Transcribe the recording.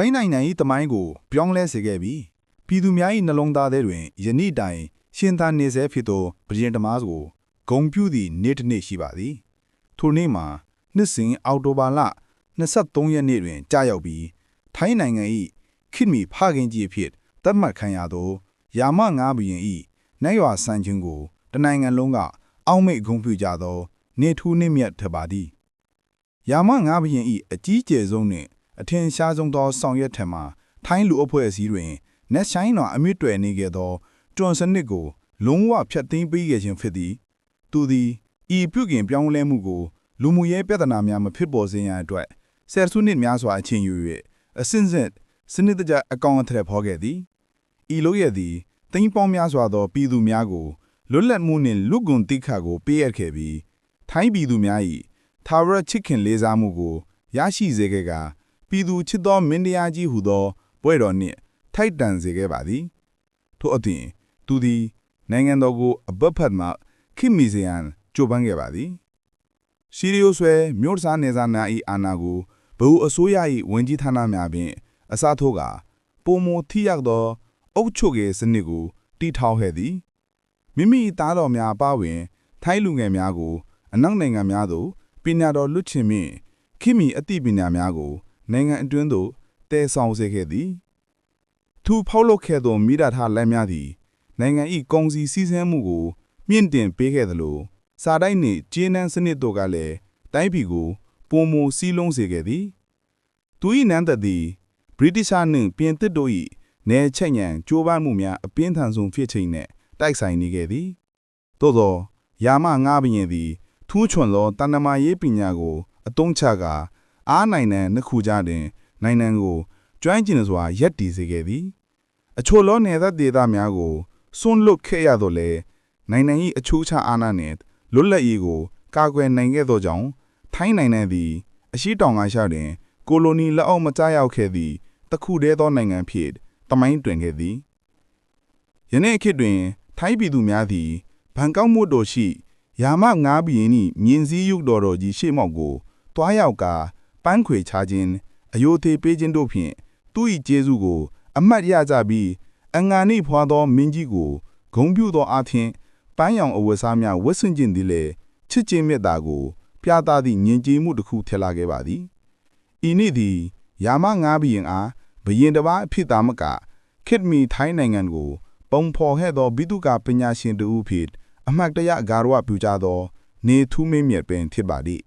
ထိုင်းနိုင်ငံ၏တမိုင်းကို ပြောင်းလဲစေခဲ့ပြီးပြည်သူများ၏နှလုံးသားထဲတွင်ယနေ့တိုင်ရှင်သာနေစေဖြစ်သောဗြိတိန်ဓမ္မကိုဂုံပြူသည့်နေ့တစ်နေ့ရှိပါသည်ထိုနေ့မှာနှစ်စဉ်အောက်တိုဘာလ23ရက်နေ့တွင်ကြာရောက်ပြီးထိုင်းနိုင်ငံ၏ခိမီဖခင်ကြီးအဖြစ်သတ်မှတ်ခံရသောယာမငါးဘီရင်၏နိုင်ရွာဆန်းခြင်းကိုတနိုင်ငံလုံးကအောက်မိတ်ဂုံပြူကြသော နေထူးနှင့်မြတ်ထပါသည်ယာမငါးဘရင်ဤအကြီးကျယ်ဆုံးနှင့် အထင်ရှားဆုံးသောဆောင်ရွက်ထံမှာထိုင်းလူအဖွဲ့အစည်းတွင်နက်ဆိုင်တော်အမြင့်တွယ်နေခဲ့သောတွန်စနစ်ကို လုံးဝဖျက်သိမ်းပေးခဲ့ခြင်းဖြစ်သည်သူသည်ဤပြုပြင်ပြောင်းလဲမှုကိုလူမှုရေးပြဿနာများမဖြစ်ပေါ်စေရန်အတွက်ဆယ်စုနှစ်များစွာအချိန်ယူ၍အစဉ်စဉ်စနစ်တကျအကောင့်အထည်ဖော်ခဲ့သည်ဤလိုရည်သည်သိန်းပေါင်းများစွာသောပြည်သူများကိုလွတ်လပ်မှုနှင့်လူကွန်တိခါကိုပေးအပ်ခဲ့ပြီးထိုင်းပြည်သူများ၏သာဝရချစ်ခင်လေးစားမှုကိုရရှိစေခဲ့ကာ ပြည်သူချစ်သောမင်းတရားကြီးဟုသောပွဲတော်နှင့်ထိုက်တန်စေခဲ့ပါသည်ထို့အပြင်သူသည်နိုင်ငံတော်ကိုအပတ်ဖတ်မှခိမီစေရန်ကြိုးပမ်းခဲ့ပါသည်စီရီယိုဆွဲမြို့စားနေစားနာ၏အာနာကိုဘဝအစိုးရ၏ဝန်ကြီးဌာနများဖြင့်အစားထိုးကာပုံမထိရောက်သောအုပ်ချုပ်ရေးစနစ်ကိုတည်ထောင်ခဲ့သည်မိမိသားတော်များအပါအဝင် ထိုင်းလူငယ်များကို အနောက်နိုင်ငံများသို့ပညာတော်လွတ်ချင်မြင့်ခိမီအသိပညာများကို နိုင်ငံအတွင်းသို့တည်ဆောင်စေခဲ့သည်သူဖောက်လုပ်ခဲ့သောမိဒထားလက်များသည်နိုင်ငံ၏ကုန်စည်စည်းစိမ်မှုကို မြင့်တင်ပေးခဲ့သလိုစာတိုက်နှင့်ကျေးနန်းစနစ်တို့ကလည်းတိုင်းပြည်ကိုပုံမစည်းလုံးစေခဲ့သည်သူ၏နန်းသက်သည်ဗြိတိရှနှင့်ပြင်သစ်တို့၏နယ်ချက်ညံကြိုးပမ်းမှုများအပြင်းထန်ဆုံးဖြစ်ချိန်နှင့်တိုက်ဆိုင်နေခဲ့သည်သို့သောယာမငါးဘရင်သည်ထူးချွန်သောတဏ္ဍမာရေးပညာကို အသုံးချကာ အားနိုင်တဲ့နှစ်ခုကြားတွင် နိုင်ငံကိုကျွမ်းကျင်စွာရက်တည်စေခဲ့သည်အချို့သောနယ်သက်ဒေသများကိုစွန့်လွတ်ခဲ့ရသော်လည်းနိုင်ငံ၏အချိုးချအာဏာနှင့်လွတ်လပ်ရေးကိုကာကွယ်နိုင်ခဲ့သောကြောင့်ထိုင်းနိုင်ငံသည် အရှိတောင်အာရှတွင် ကိုလိုနီလက်အောက်မကျရောက်ခဲ့သည့်တခုတည်းသောနိုင်ငံဖြစ်တမိုင်းတွင်ခဲ့သည်ယနေ့ခေတ်တွင် ထိုင်းပြည်သူများသည်ဘန်ကောက်မြို့တော်ရှိယာမငါးဘီရင်၏မြင်းစည်းရုပ်တော်တော်ကြီးရှေ့မောက်ကိုတွားရောက်ကာပ န်းခွေချခြင်းအယိုသေးပေးခြင်းတို့ဖြင့်သူ၏ကျေးဇူးကို အမတ်ရကြပြီးအငါနှင့်ဖွာသောမင်းကြီးကိုဂုံပြူသောအဖျင်ပန်းရောင်အဝတ်စားများဝတ်ဆင်ခြင်းသည်လေချစ်ခြင်းမေတ္တာကို ပြသသည့်ညင်ကြေးမှုတစ်ခုထက်လာခဲ့ပါသည်ဤနေ့သည်ယာမငါးဘီရင်အားဘရင်တစ်ပါးအဖြစ်သာမကခေတ်မီထိုင်းနိုင်ငံကို ပုံဖော်ခဲ့သောဘိတုကပညာရှင်တူဖြစ်အမှတ်တရဂါရဝပြုကြသော နေထူးမင်းမြတ်ပင်ဖြစ်ပါသည်